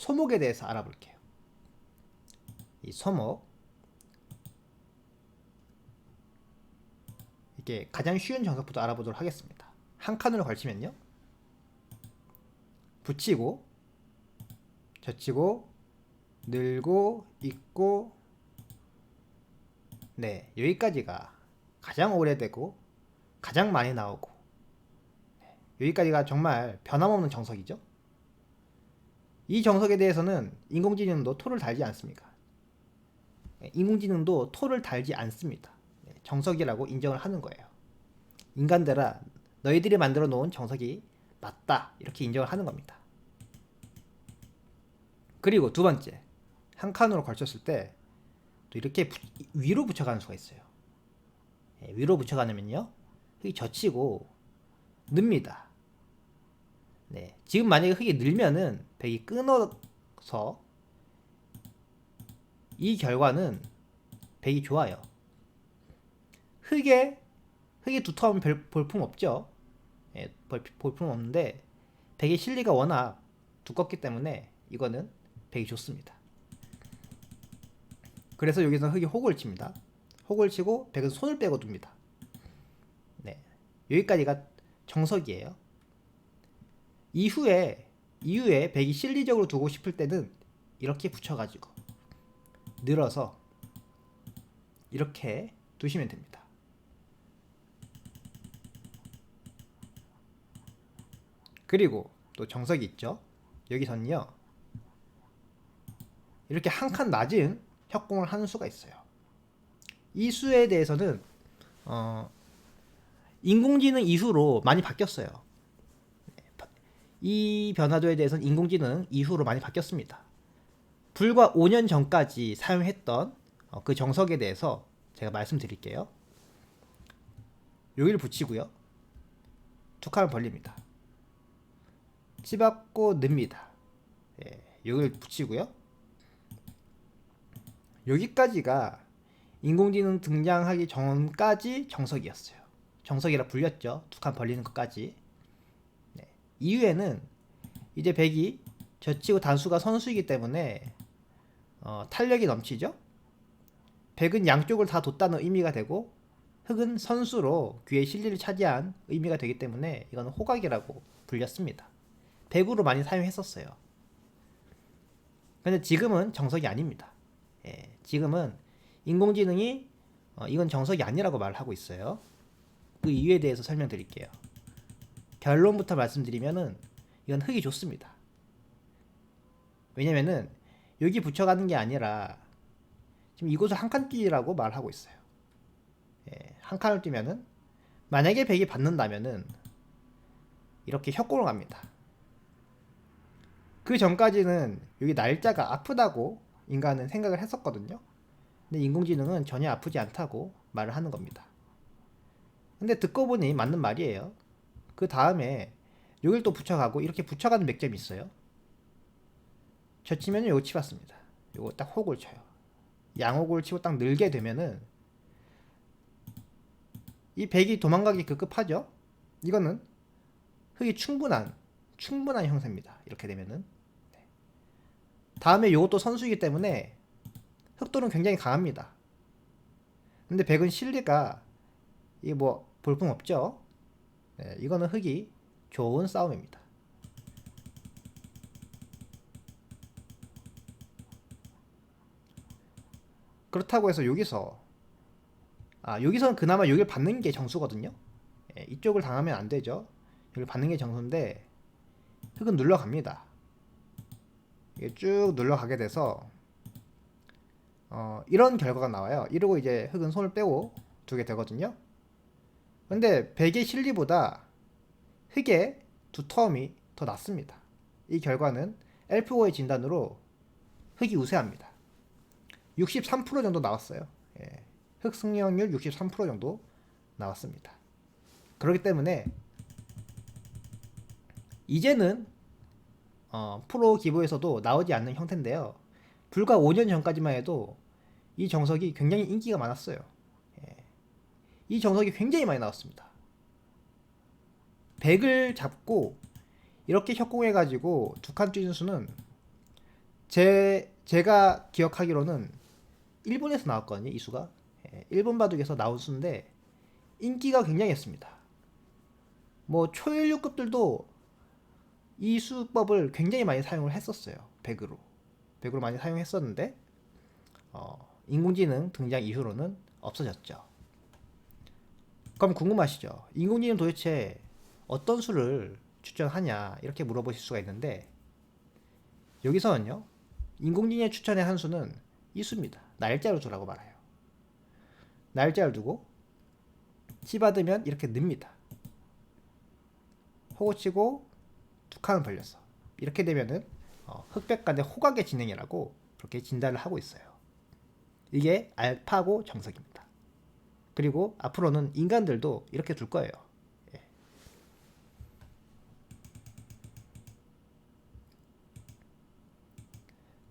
소목에 대해서 알아볼게요. 이 소목 이게 가장 쉬운 정석부터 알아보도록 하겠습니다. 한 칸으로 걸치면요. 붙이고 젖히고 늘고 있고 네 여기까지가 가장 오래되고 가장 많이 나오고 네, 여기까지가 정말 변함없는 정석이죠. 이 정석에 대해서는 인공지능도 토를 달지 않습니까? 네, 인공지능도 토를 달지 않습니다. 네, 정석이라고 인정을 하는 거예요. 인간들아 너희들이 만들어 놓은 정석이 맞다 이렇게 인정을 하는 겁니다. 그리고 두 번째 한 칸으로 걸쳤을 때 또 이렇게 부- 위로 붙여가는 수가 있어요. 예, 위로 붙여가냐면요, 흙이 젖히고 늡니다. 네, 지금 만약에 흙이 늘면은 백이 끊어서 이 결과는 백이 좋아요. 흙에 흙이 두터우면 별, 볼품 없죠. 예, 볼, 볼품 없는데 백의 실리가 워낙 두껍기 때문에 이거는 백이 좋습니다. 그래서 여기서 흙이 혹을 칩니다. 혹을 치고 백은 손을 빼고 둡니다. 네, 여기까지가 정석이에요. 이후에 이후에 백이 실리적으로 두고 싶을 때는 이렇게 붙여가지고 늘어서 이렇게 두시면 됩니다. 그리고 또 정석이 있죠. 여기서는요. 이렇게 한 칸 낮은 협공을 하는 수가 있어요. 이 수에 대해서는 어, 인공지능 이후로 많이 바뀌었어요. 이 변화도에 대해서는 인공지능 이후로 많이 바뀌었습니다. 불과 5년 전까지 사용했던 어, 그 정석에 대해서 제가 말씀드릴게요. 여기를 붙이고요. 두 칸을 벌립니다. 치받고 늡니다. 예, 여기를 붙이고요. 여기까지가 인공지능 등장하기 전까지 정석이었어요. 정석이라 불렸죠. 두칸 벌리는 것까지. 네. 이후에는 이제 백이 젖히고 단수가 선수이기 때문에 어, 탄력이 넘치죠. 백은 양쪽을 다 뒀다는 의미가 되고 흑은 선수로 귀의 실리를 차지한 의미가 되기 때문에 이거는 호각이라고 불렸습니다. 백으로 많이 사용했었어요. 근데 지금은 정석이 아닙니다. 예, 지금은 인공지능이 어, 이건 정석이 아니라고 말을 하고 있어요. 그 이유에 대해서 설명드릴게요. 결론부터 말씀드리면은 이건 흙이 좋습니다. 왜냐면은 여기 붙여가는 게 아니라 지금 이곳을 한 칸 뛰라고 말하고 있어요. 예, 한 칸을 뛰면은 만약에 백이 받는다면은 이렇게 협공을 갑니다. 그 전까지는 여기 날짜가 아프다고 인간은 생각을 했었거든요. 근데 인공지능은 전혀 아프지 않다고 말을 하는 겁니다. 근데 듣고 보니 맞는 말이에요. 그 다음에 여길 또 붙여가고 이렇게 붙여가는 맥점이 있어요. 젖히면 요거 치봤습니다. 요거 딱 혹을 쳐요. 양혹을 치고 딱 늘게 되면은 이 백이 도망가기 급급하죠. 이거는 흙이 충분한 충분한 형태입니다. 이렇게 되면은 네. 다음에 이것도 선수이기 때문에 흑도는 굉장히 강합니다. 근데 백은 실리가 이뭐 볼품 없죠. 네, 이거는 흑이 좋은 싸움입니다. 그렇다고 해서 여기서 아 여기서는 그나마 여기를 받는 게 정수거든요. 예, 이쪽을 당하면 안 되죠. 여기를 받는 게 정수인데 흙은 눌러갑니다. 이게 쭉 눌러가게 돼서 어, 이런 결과가 나와요. 이러고 이제 흙은 손을 빼고 두게 되거든요. 근데 백의 실리보다 흙의 두터움이 더 낮습니다. 이 결과는 엘프고의 진단으로 흙이 우세합니다. 63% 정도 나왔어요. 예. 흙 승리확률 63% 정도 나왔습니다. 그렇기 때문에 이제는 어, 프로 기부에서도 나오지 않는 형태인데요. 불과 5년 전까지만 해도 이 정석이 굉장히 인기가 많았어요. 예. 이 정석이 굉장히 많이 나왔습니다. 100을 잡고 이렇게 협공해가지고 두 칸 뛰는 수는 제 제가 기억하기로는 일본에서 나왔거든요. 이 수가 예, 일본 바둑에서 나온 수인데 인기가 굉장했습니다. 뭐 초일류급들도 이 수법을 굉장히 많이 사용을 했었어요. 백으로 백으로 많이 사용했었는데 어, 인공지능 등장 이후로는 없어졌죠. 그럼 궁금하시죠? 인공지능 도대체 어떤 수를 추천하냐 이렇게 물어보실 수가 있는데 여기서는요 인공지능의 추천의 한 수는 이 수입니다. 날짜를 두라고 말해요. 날짜를 두고 치 받으면 이렇게 늡니다. 호구 치고 두 칸을 벌렸어. 이렇게 되면은 어, 흑백 간의 호각의 진행이라고 그렇게 진단을 하고 있어요. 이게 알파고 정석입니다. 그리고 앞으로는 인간들도 이렇게 둘 거예요. 예.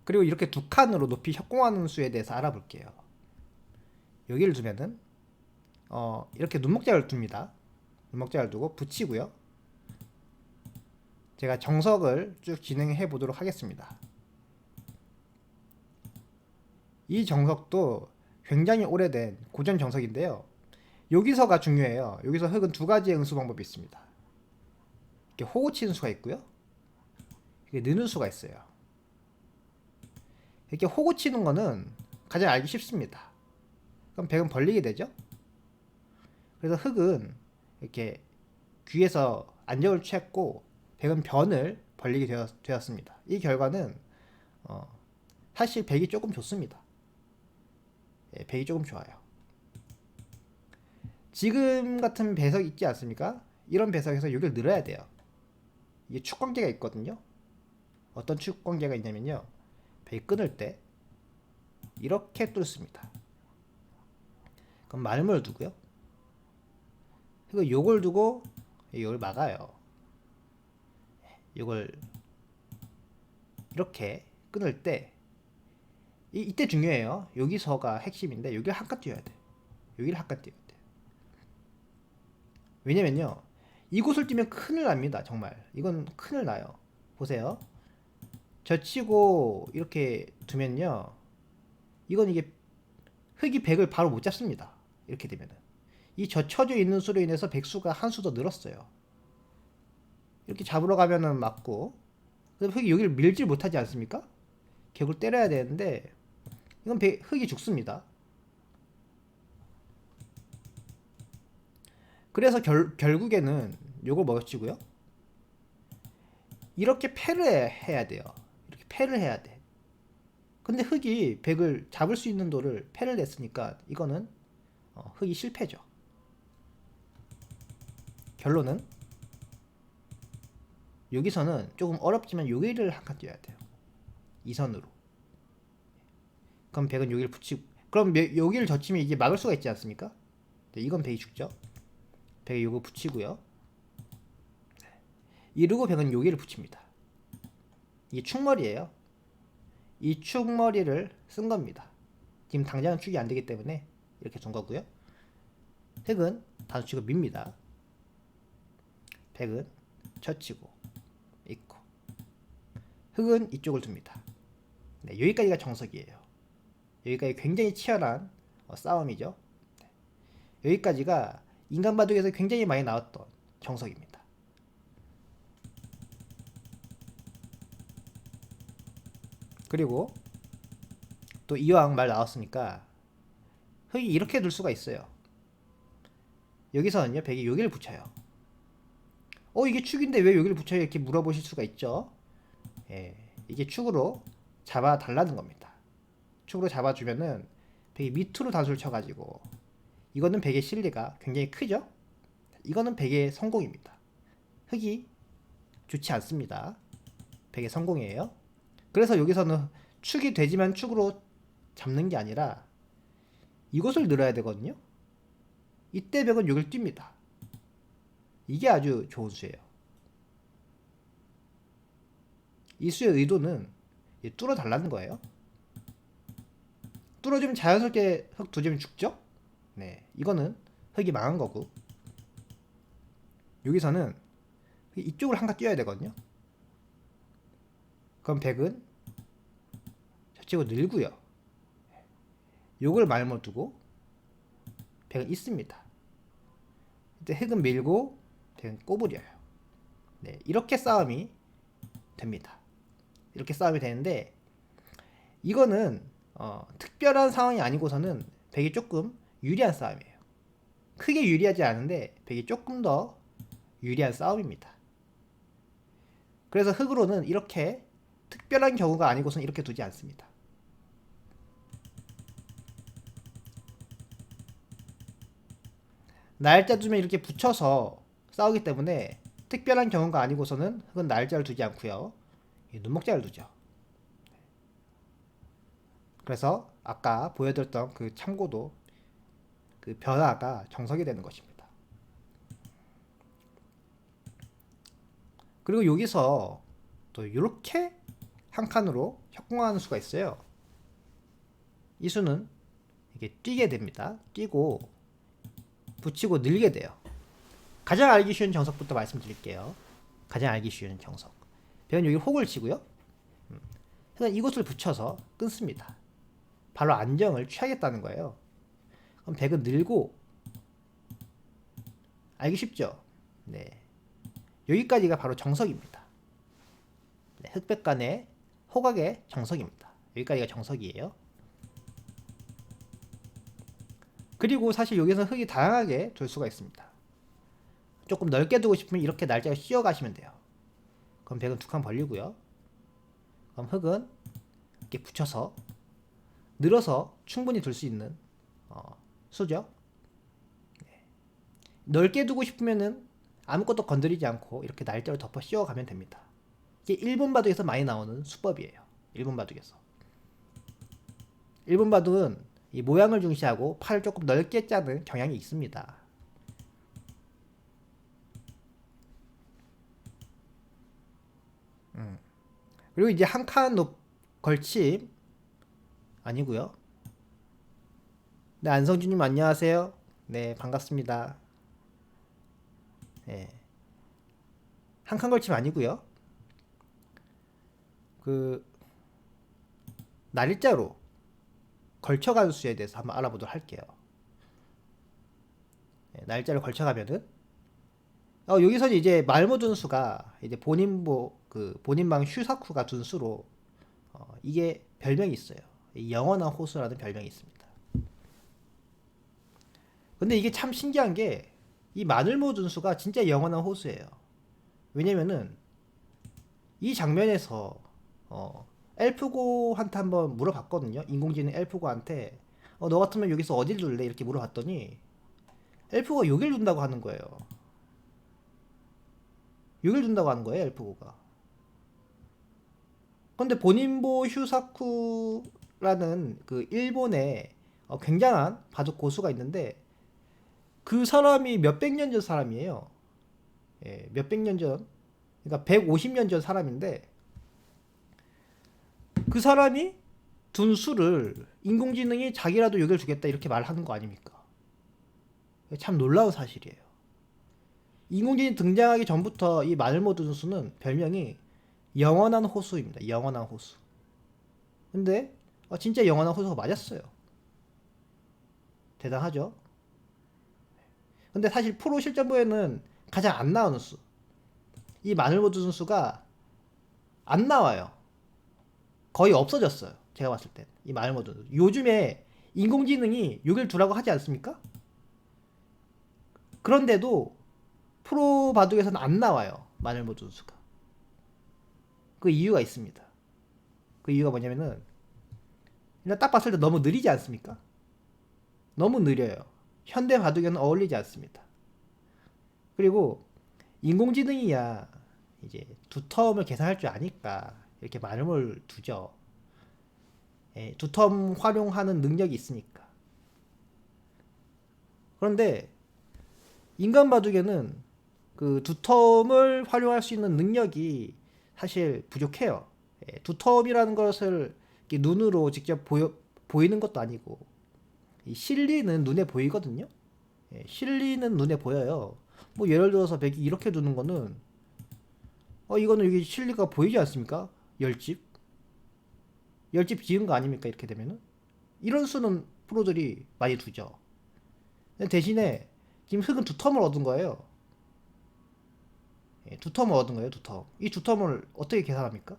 그리고 이렇게 두 칸으로 높이 협공하는 수에 대해서 알아볼게요. 여기를 두면은 어, 이렇게 눈목자를 둡니다. 눈목자를 두고 붙이고요. 제가 정석을 쭉 진행해 보도록 하겠습니다. 이 정석도 굉장히 오래된 고전 정석인데요. 여기서가 중요해요. 여기서 흙은 두 가지의 응수 방법이 있습니다. 이렇게 호구 치는 수가 있고요. 이렇게 느는 수가 있어요. 이렇게 호구 치는 거는 가장 알기 쉽습니다. 그럼 백은 벌리게 되죠. 그래서 흙은 이렇게 귀에서 안정을 취했고 백은 변을 벌리게 되었, 습니다이 결과는 어, 사실 백이 조금 좋습니다. 예, 백이 조금 좋아요. 지금 같은 배석 있지 않습니까? 이런 배석에서 여기를 늘어야 돼요. 이게 축 관계가 있거든요. 어떤 축 관계가 있냐면요. 백이 끊을 때 이렇게 뚫습니다. 그럼 말문을 두고요. 그리고 요걸 두고 이걸 막아요. 이걸 이렇게 끊을 때 이, 이때 중요해요. 여기서가 핵심인데 여기를 한칸 띄워야 돼. 여기를 한칸 띄워야 돼. 왜냐면요. 이곳을 뛰면 큰일 납니다. 정말. 이건 큰일 나요. 보세요. 젖히고 이렇게 두면요. 이건 이게 흙이 백을 바로 못 잡습니다. 이렇게 되면은. 이 젖혀져 있는 수로 인해서 백수가 한 수 더 늘었어요. 이렇게 잡으러 가면은 맞고 그럼 흙이 여기를 밀질 못하지 않습니까? 격을 때려야 되는데 이건 배, 흙이 죽습니다. 그래서 결, 결국에는 요걸 먹어치고요. 이렇게 패를 해야 돼요. 이렇게 패를 해야 돼. 근데 흙이 백을 잡을 수 있는 돌을 패를 냈으니까 이거는 어, 흙이 실패죠. 결론은 여기서는 조금 어렵지만 여기를 한칸 띄어야 돼요. 이 선으로. 그럼 백은 여기를 붙이고 그럼 여기를 젖히면 이게 막을 수가 있지 않습니까? 네, 이건 백이 죽죠. 백에 요거 붙이고요. 이르고 백은 여기를 붙입니다. 이게 축머리예요. 이 축머리를 쓴 겁니다. 지금 당장은 축이 안 되기 때문에 이렇게 둔 거고요. 백은 단수치고 밉니다. 백은 젖히고 있고 흙은 이쪽을 둡니다. 네, 여기까지가 정석이에요. 여기까지 굉장히 치열한 어, 싸움이죠. 네. 여기까지가 인간 바둑에서 굉장히 많이 나왔던 정석입니다. 그리고 또 이왕 말 나왔으니까 흙이 이렇게 둘 수가 있어요. 여기서는요, 백이 여기를 붙여요. 어, 이게 축인데 왜 여기를 붙여요? 이렇게 물어보실 수가 있죠. 예, 이게 축으로 잡아 달라는 겁니다. 축으로 잡아주면은 백이 밑으로 단수를 쳐가지고 이거는 백의 실리가 굉장히 크죠. 이거는 백의 성공입니다. 흙이 좋지 않습니다. 백의 성공이에요. 그래서 여기서는 축이 되지만 축으로 잡는 게 아니라 이것을 늘어야 되거든요. 이때 백은 여기를 뜁니다. 이게 아주 좋은 수예요. 이 수의 의도는 뚫어 달라는 거예요. 뚫어주면 자연스럽게 흙 두 점이 죽죠? 네, 이거는 흙이 망한 거고 여기서는 이쪽을 한가 뛰어야 되거든요. 그럼 백은 붙이고 늘고요. 요걸 말못 두고 백은 있습니다. 이때 흙은 밀고 백은 꼬부려요. 네, 이렇게 싸움이 됩니다. 이렇게 싸움이 되는데 이거는 어, 특별한 상황이 아니고서는 백이 조금 유리한 싸움이에요. 크게 유리하지 않은데 백이 조금 더 유리한 싸움입니다. 그래서 흙으로는 이렇게 특별한 경우가 아니고서는 이렇게 두지 않습니다. 날짜 두면 이렇게 붙여서 싸우기 때문에 특별한 경우가 아니고서는 흙은 날짜를 두지 않고요. 눈목자를 두죠. 그래서 아까 보여드렸던 그 참고도 그 변화가 정석이 되는 것입니다. 그리고 여기서 또 이렇게 한 칸으로 협공하는 수가 있어요. 이 수는 이게 뛰게 됩니다. 뛰고 붙이고 늘게 돼요. 가장 알기 쉬운 정석부터 말씀드릴게요. 가장 알기 쉬운 정석. 배은 여기 혹을 치고요. 음. 그래서 이곳을 붙여서 끊습니다. 바로 안정을 취하겠다는 거예요. 그럼 백은 늘고 알기 쉽죠? 네. 여기까지가 바로 정석입니다. 네, 흑백 간의 호각의 정석입니다. 여기까지가 정석이에요. 그리고 사실 여기서 흙이 다양하게 둘 수가 있습니다. 조금 넓게 두고 싶으면 이렇게 날짜를 씌워 가시면 돼요. 그럼 백은 두 칸 벌리고요. 그럼 흙은 이렇게 붙여서 늘어서 충분히 둘 수 있는 어, 수죠. 네. 넓게 두고 싶으면은 아무것도 건드리지 않고 이렇게 날짜를 덮어 씌워가면 됩니다. 이게 일본 바둑에서 많이 나오는 수법이에요. 일본 바둑에서. 일본 바둑은 이 모양을 중시하고 팔을 조금 넓게 짜는 경향이 있습니다. 음. 그리고 이제 한칸 걸침 아니고요. 네, 안성준님 안녕하세요. 네, 반갑습니다. 네. 한칸 걸침 아니고요. 그 날짜로 걸쳐가는 수에 대해서 한번 알아보도록 할게요. 네, 날짜를 걸쳐가면은 어, 여기서 이제 말모 둔수가 이제 본인 뭐그 본인방 슈사쿠가 둔수로 어, 이게 별명이 있어요. 영원한 호수라는 별명이 있습니다. 근데 이게 참 신기한 게 이 마늘모 둔수가 진짜 영원한 호수예요. 왜냐면은 이 장면에서 어, 엘프고한테 한번 물어봤거든요. 인공지능 엘프고한테 어, 너 같으면 여기서 어딜 둘래? 이렇게 물어봤더니 엘프고가 여길 둔다고 하는 거예요. 여길 둔다고 하는 거예요. 엘프고가. 근데 본인보 휴사쿠 라는 그 일본의 어, 굉장한 바둑 고수가 있는데 그 사람이 몇백 년 전 사람이에요. 예, 몇백 년 전. 그러니까 150년 전 사람인데 그 사람이 둔 수를 인공지능이 자기라도 여길 주겠다 이렇게 말하는 거 아닙니까? 참 놀라운 사실이에요. 인공지능 등장하기 전부터 이 마늘모 둔수는 별명이 영원한 호수입니다. 영원한 호수. 근데 어, 진짜 영원한 호수가 맞았어요. 대단하죠? 근데 사실 프로 실전부에는 가장 안 나오는 수. 이 마늘모 둔수가 안 나와요. 거의 없어졌어요. 제가 봤을 땐. 이 마을 모드. 요즘에 인공지능이 욕을 두라고 하지 않습니까? 그런데도 프로 바둑에서는 안 나와요. 마늘 모드 수가. 그 이유가 있습니다. 그 이유가 뭐냐면은 일단 딱 봤을 때 너무 느리지 않습니까? 너무 느려요. 현대 바둑에는 어울리지 않습니다. 그리고 인공지능이야 이제 두 텀을 계산할 줄 아니까 이렇게 마름을 두죠. 예, 두텀 활용하는 능력이 있으니까. 그런데 인간 바둑에는 그 두텀을 활용할 수 있는 능력이 사실 부족해요. 예, 두텀이라는 것을 눈으로 직접 보여, 보이는 것도 아니고 이 실리는 눈에 보이거든요. 예, 실리는 눈에 보여요. 뭐 예를 들어서 백이 이렇게 두는 거는 어 이거는 여기 실리가 보이지 않습니까? 열집 열집 지은 거 아닙니까 이렇게 되면은 이런 수는 프로들이 많이 두죠. 대신에 지금 흙은 두 텀을 얻은 거예요. 예, 두 텀을 얻은 거예요, 두 텀. 이 두 텀을 어떻게 계산합니까?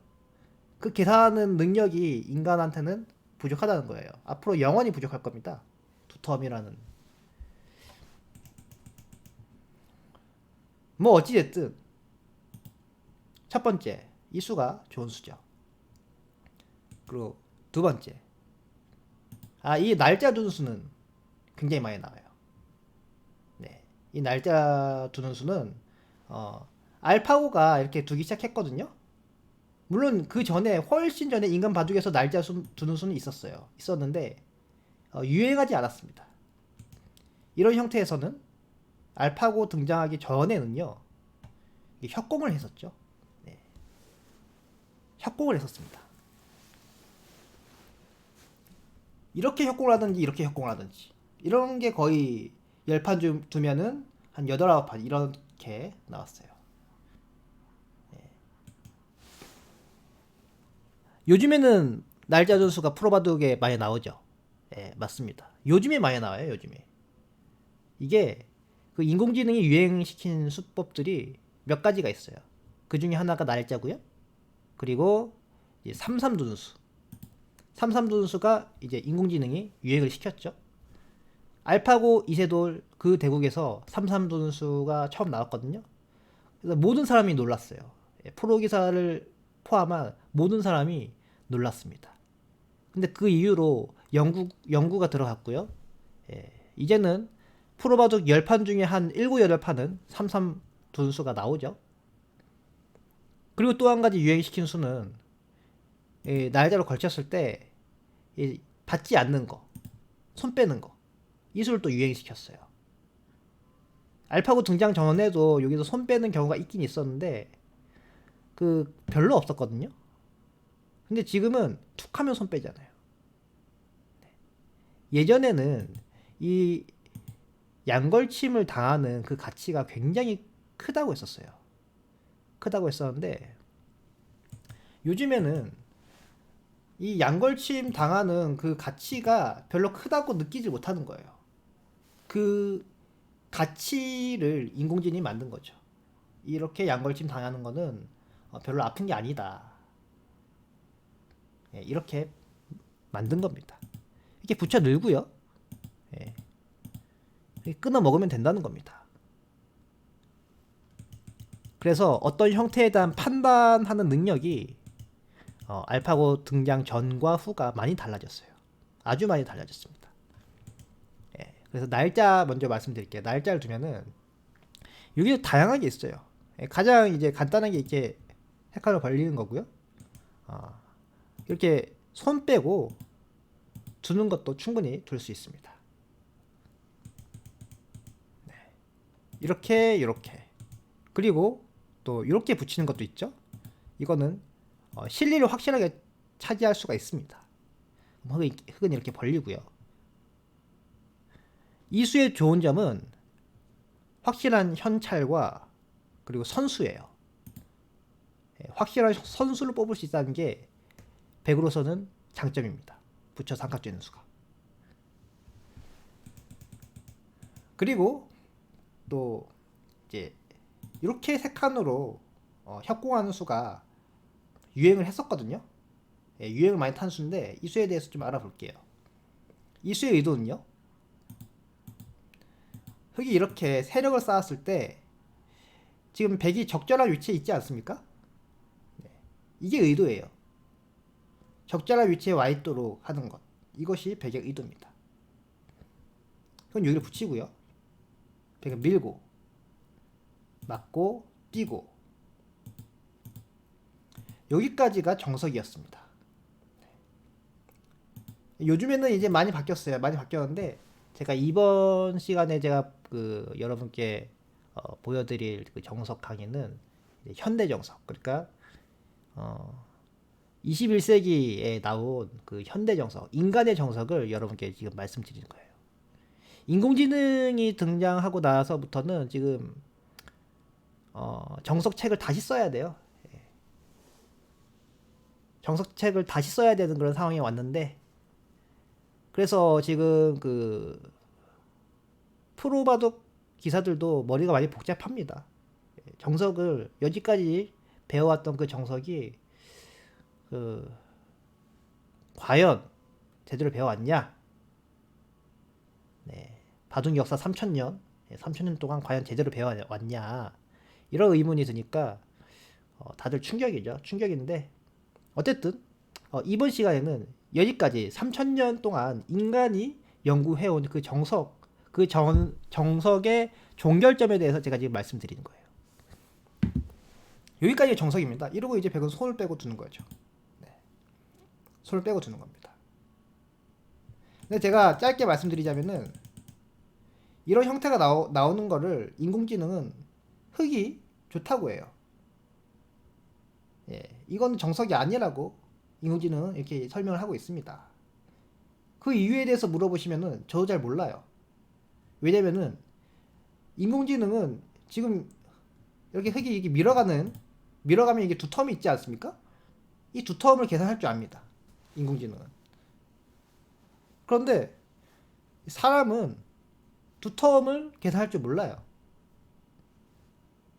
그 계산하는 능력이 인간한테는 부족하다는 거예요. 앞으로 영원히 부족할 겁니다. 두 텀이라는. 뭐 어찌됐든 첫 번째 이 수가 좋은 수죠. 그리고 두 번째 아 이 날짜 두는 수는 굉장히 많이 나와요. 네, 이 날짜 두는 수는 어, 알파고가 이렇게 두기 시작했거든요. 물론 그 전에 훨씬 전에 인간 바둑에서 날짜 수, 두는 수는 있었어요. 있었는데 어, 유행하지 않았습니다. 이런 형태에서는 알파고 등장하기 전에는요 협공을 했었죠. 네. 협공을 했었습니다. 이렇게 협공을 하든지 이렇게 협공을 하든지 이런 게 거의 열판 두면은 한 여덟 아홉 판 이렇게 나왔어요. 네. 요즘에는 날짜 전수가 프로바둑에 많이 나오죠. 예, 맞습니다. 요즘에 많이 나와요, 요즘에. 이게 그 인공지능이 유행시킨 수법들이 몇 가지가 있어요. 그 중에 하나가 날짜고요. 그리고 이제 삼삼두누수. 삼삼두누수가 이제 인공지능이 유행을 시켰죠. 알파고 이세돌 그 대국에서 삼삼두누수가 처음 나왔거든요. 그래서 모든 사람이 놀랐어요. 예, 프로 기사를 포함한 모든 사람이 놀랐습니다. 근데 그 이후로 연구 연구가 들어갔고요. 예, 이제는 프로바둑 10판 중에 한 7, 8판은 33 분수가 나오죠. 그리고 또 한 가지 유행시킨 수는 날짜로 걸쳤을 때 받지 않는 거, 손 빼는 거, 이 수를 또 유행시켰어요. 알파고 등장 전에도 여기서 손 빼는 경우가 있긴 있었는데 그 별로 없었거든요. 근데 지금은 툭 하면 손 빼잖아요. 네. 예전에는 이 양걸침을 당하는 그 가치가 굉장히 크다고 했었어요. 크다고 했었는데 요즘에는 이 양걸침 당하는 그 가치가 별로 크다고 느끼지 못하는 거예요. 그 가치를 인공지능이 만든 거죠. 이렇게 양걸침 당하는 거는 어, 별로 아픈 게 아니다. 예, 이렇게 만든 겁니다. 이렇게 붙여 늘고요. 예. 끊어 먹으면 된다는 겁니다. 그래서 어떤 형태에 대한 판단하는 능력이 어, 알파고 등장 전과 후가 많이 달라졌어요. 아주 많이 달라졌습니다. 예, 그래서 날짜 먼저 말씀드릴게요. 날짜를 두면은 여기 다양하게 있어요. 예, 가장 이제 간단하게 이렇게 헷갈려 걸리는 거고요. 어, 이렇게 손 빼고 두는 것도 충분히 둘수 있습니다. 이렇게 이렇게 그리고 또 이렇게 붙이는 것도 있죠. 이거는 어, 실리를 확실하게 차지할 수가 있습니다. 흙은, 흙은 이렇게 벌리고요. 이수의 좋은 점은 확실한 현찰과 그리고 선수예요. 예, 확실한 선수를 뽑을 수 있다는 게 백으로서는 장점입니다. 붙여 삼각되는 수가. 그리고 또 이제 이렇게 세 칸으로 어, 협공하는 수가 유행을 했었거든요. 예, 유행을 많이 탄 수인데 이 수에 대해서 좀 알아볼게요. 이 수의 의도는요. 흙이 이렇게 세력을 쌓았을 때 지금 백이 적절한 위치에 있지 않습니까? 네. 이게 의도예요. 적절한 위치에 와 있도록 하는 것. 이것이 백의 의도입니다. 그건 여기를 붙이고요. 백을 밀고 맞고 뛰고 여기까지가 정석이었습니다. 요즘에는 이제 많이 바뀌었어요. 많이 바뀌었는데 제가 이번 시간에 제가 그 여러분께 어, 보여드릴 그 정석 강의는 현대 정석 그러니까 어, 21세기에 나온 그 현대 정석 인간의 정석을 여러분께 지금 말씀드리는 거예요. 인공지능이 등장하고 나서부터는 지금 어, 정석책을 다시 써야 돼요. 예. 정석책을 다시 써야 되는 그런 상황에 왔는데 그래서 지금 그 프로바둑 기사들도 머리가 많이 복잡합니다. 정석을 여지까지 배워왔던 그 정석이 그 과연 제대로 배워왔냐? 네. 바둑 역사 3천년, 3천년 동안 과연 제대로 배워왔냐? 이런 의문이 드니까 어, 다들 충격이죠. 충격인데 어쨌든 어, 이번 시간에는 여기까지 3천년 동안 인간이 연구해온 그 정석, 그 정, 정석의 종결점에 대해서 제가 지금 말씀드리는 거예요. 여기까지 정석입니다. 이러고 이제 백은 손을 빼고 두는 거죠. 네. 손을 빼고 두는 겁니다. 근데 제가 짧게 말씀드리자면은 이런 형태가 나오, 나오는 거를 인공지능은 흙이 좋다고 해요. 예, 이건 정석이 아니라고 인공지능은 이렇게 설명을 하고 있습니다. 그 이유에 대해서 물어보시면은 저도 잘 몰라요. 왜냐면은 인공지능은 지금 이렇게 흙이 이게 밀어가는 밀어가면 이게 두 텀이 있지 않습니까? 이 두 텀을 계산할 줄 압니다. 인공지능은. 그런데 사람은 두 텀을 계산할 줄 몰라요.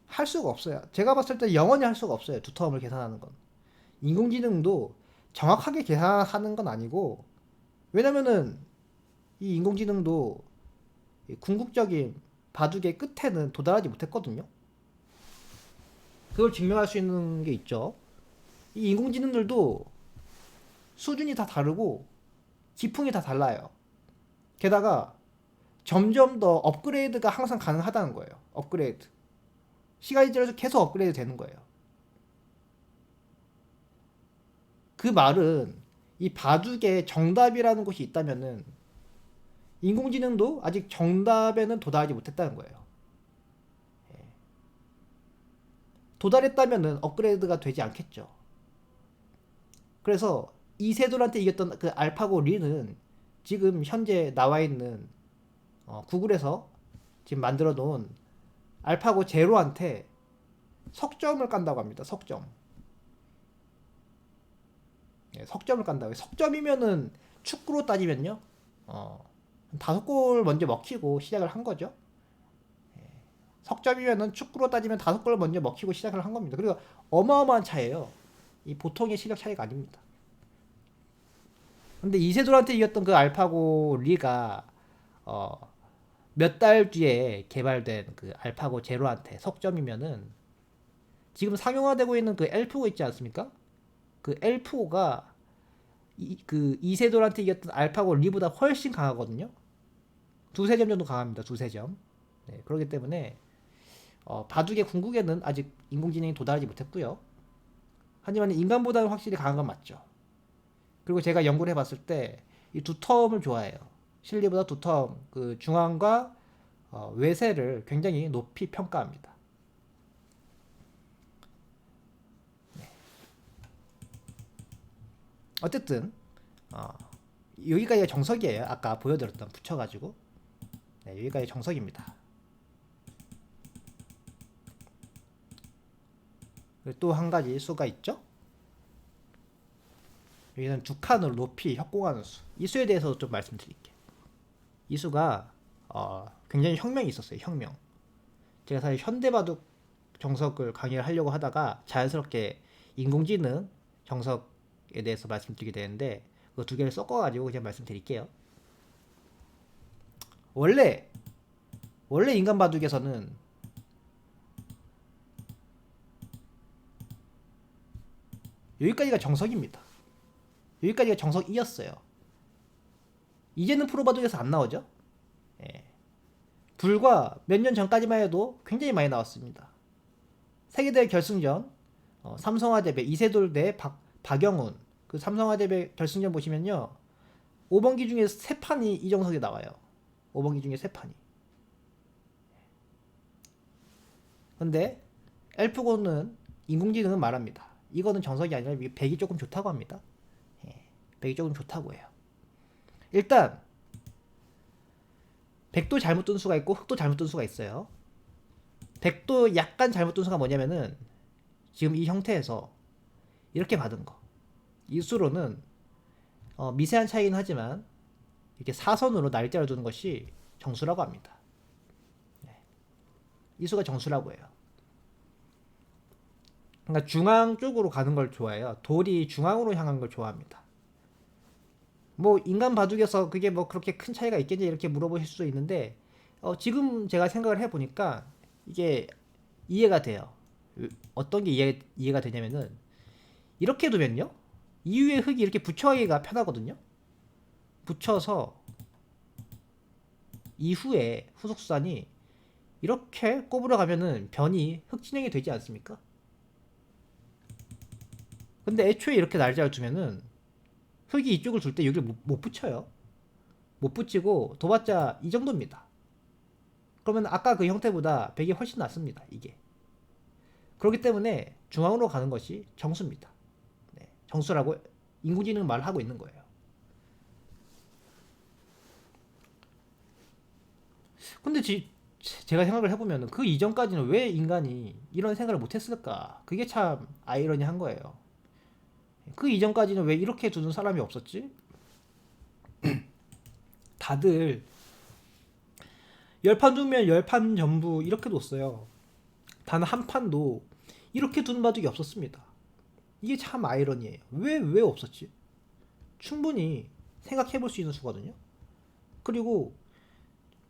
할 수가 없어요. 제가 봤을 때 영원히 할 수가 없어요. 두 텀을 계산하는 건. 인공지능도 정확하게 계산하는 건 아니고 왜냐면은 이 인공지능도 궁극적인 바둑의 끝에는 도달하지 못했거든요. 그걸 증명할 수 있는 게 있죠. 이 인공지능들도 수준이 다 다르고 지풍이 다 달라요. 게다가 점점 더 업그레이드가 항상 가능하다는 거예요. 업그레이드. 시간이 지나서 계속 업그레이드 되는 거예요. 그 말은 이 바둑에 정답이라는 것이 있다면은 인공지능도 아직 정답에는 도달하지 못했다는 거예요. 예. 도달했다면은 업그레이드가 되지 않겠죠. 그래서 이세돌한테 이겼던 그 알파고 리는 지금 현재 나와 있는 어, 구글에서 지금 만들어 놓은 알파고 제로한테 석점을 깐다고 합니다. 석점. 예, 석점을 깐다고. 석점이면은 축구로 따지면요. 어, 다섯 골 먼저 먹히고 시작을 한 거죠. 예, 석점이면은 축구로 따지면 다섯 골 먼저 먹히고 시작을 한 겁니다. 그리고 어마어마한 차이예요. 이 보통의 실력 차이가 아닙니다. 근데 이세돌한테 이겼던 그 알파고 리가 어, 몇 달 뒤에 개발된 그 알파고 제로한테 석점이면은 지금 상용화되고 있는 그 L4 있지 않습니까? 그 L4가 이, 그 이세돌한테 이겼던 알파고 리보다 훨씬 강하거든요. 두세 점 정도 강합니다. 두세 점. 네, 그렇기 때문에 어, 바둑의 궁극에는 아직 인공지능이 도달하지 못했고요. 하지만 인간보다는 확실히 강한 건 맞죠. 그리고 제가 연구를 해봤을 때 이 두 텀을 좋아해요. 실리보다 두 텀, 그 중앙과 어, 외세를 굉장히 높이 평가합니다. 네. 어쨌든 어, 여기까지가 정석이에요. 아까 보여드렸던 붙여가지고 네, 여기까지 정석입니다. 또 한 가지 수가 있죠. 여기는 두 칸으로 높이 협공하는 수. 이 수에 대해서도 좀 말씀드릴게요. 이 수가 어, 굉장히 혁명이 있었어요. 혁명. 제가 사실 현대바둑 정석을 강의를 하려고 하다가 자연스럽게 인공지능 정석에 대해서 말씀드리게 되는데 그 두 개를 섞어가지고 그냥 말씀드릴게요. 원래 원래 인간 바둑에서는 여기까지가 정석입니다. 여기까지가 정석이었어요. 이제는 프로바둑에서 안 나오죠? 예. 불과 몇 년 전까지만 해도 굉장히 많이 나왔습니다. 세계대회 결승전 어, 삼성화재배 이세돌 대 박, 박영훈 그 삼성화재배 결승전 보시면요 5번기 중에 세 판이 이정석에 나와요. 5번기 중에 세 판이. 근데 엘프고는 인공지능은 말합니다. 이거는 정석이 아니라 백이 조금 좋다고 합니다. 예, 백이 조금 좋다고 해요. 일단 백도 잘못 둔 수가 있고 흑도 잘못 둔 수가 있어요. 백도 약간 잘못 둔 수가 뭐냐면은 지금 이 형태에서 이렇게 받은 거. 이 수로는 어, 미세한 차이긴 하지만 이렇게 사선으로 날짜를 두는 것이 정수라고 합니다. 네. 이 수가 정수라고 해요. 그러니까 중앙 쪽으로 가는 걸 좋아해요. 돌이 중앙으로 향한 걸 좋아합니다. 뭐 인간 바둑에서 그게 뭐 그렇게 큰 차이가 있겠냐 이렇게 물어보실 수도 있는데 어, 지금 제가 생각을 해보니까 이게 이해가 돼요. 어떤 게 이해, 이해가 되냐면은 이렇게 두면요 이후에 흙이 이렇게 붙여가기가 편하거든요. 붙여서 이후에 후속산이 이렇게 꼽으러 가면은 변이 흙 진행이 되지 않습니까? 근데 애초에 이렇게 날짜를 두면은 흙이 이쪽을 둘때 여기를 못, 못 붙여요. 못 붙이고 도봤자 이 정도입니다. 그러면 아까 그 형태보다 백이 훨씬 낫습니다. 이게. 그렇기 때문에 중앙으로 가는 것이 정수입니다. 네, 정수라고 인공지능 말을 하고 있는 거예요. 근데 지, 제가 생각을 해보면 그 이전까지는 왜 인간이 이런 생각을 못했을까? 그게 참 아이러니한 거예요. 그 이전까지는 왜 이렇게 두는 사람이 없었지? 다들 열판 두면 열판 전부 이렇게 뒀어요. 단 한 판도 이렇게 두는 바둑이 없었습니다. 이게 참 아이러니해요. 왜, 왜 없었지? 충분히 생각해 볼 수 있는 수거든요. 그리고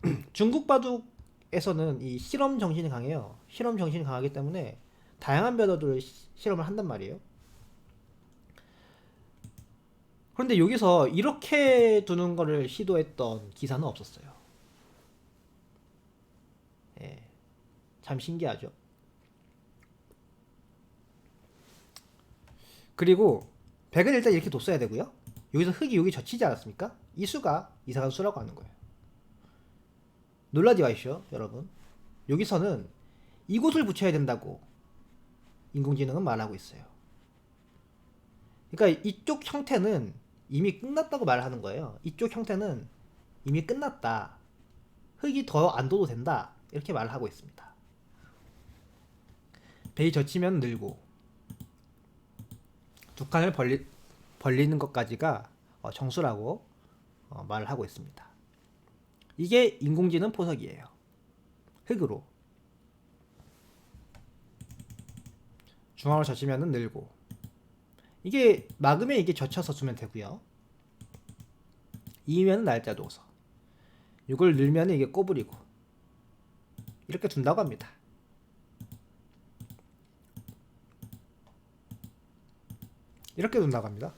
중국 바둑에서는 이 실험 정신이 강해요. 실험 정신이 강하기 때문에 다양한 시- 실험을 한단 말이에요. 그런데 여기서 이렇게 두는 거를 시도했던 기사는 없었어요. 예, 참 신기하죠. 그리고 백은 일단 이렇게 뒀어야 되고요. 여기서 흙이 여기 젖히지 않았습니까? 이 수가 이상한 수라고 하는 거예요. 놀라지 마십시오, 여러분. 여기서는 이곳을 붙여야 된다고 인공지능은 말하고 있어요. 그러니까 이쪽 형태는 이미 끝났다고 말하는 거예요. 이쪽 형태는 이미 끝났다. 흙이 더 안 둬도 된다. 이렇게 말을 하고 있습니다. 베이 젖히면 늘고 두 칸을 벌리, 벌리는 것까지가 어, 정수라고 어, 말을 하고 있습니다. 이게 인공지능 포석이에요. 흙으로 중앙을 젖히면 늘고 이게 막으면 이게 젖혀서 주면 되고요. 이면 날짜 둬서 이걸 늘면 이게 꼬부리고 이렇게 둔다고 합니다. 이렇게 둔다고 합니다.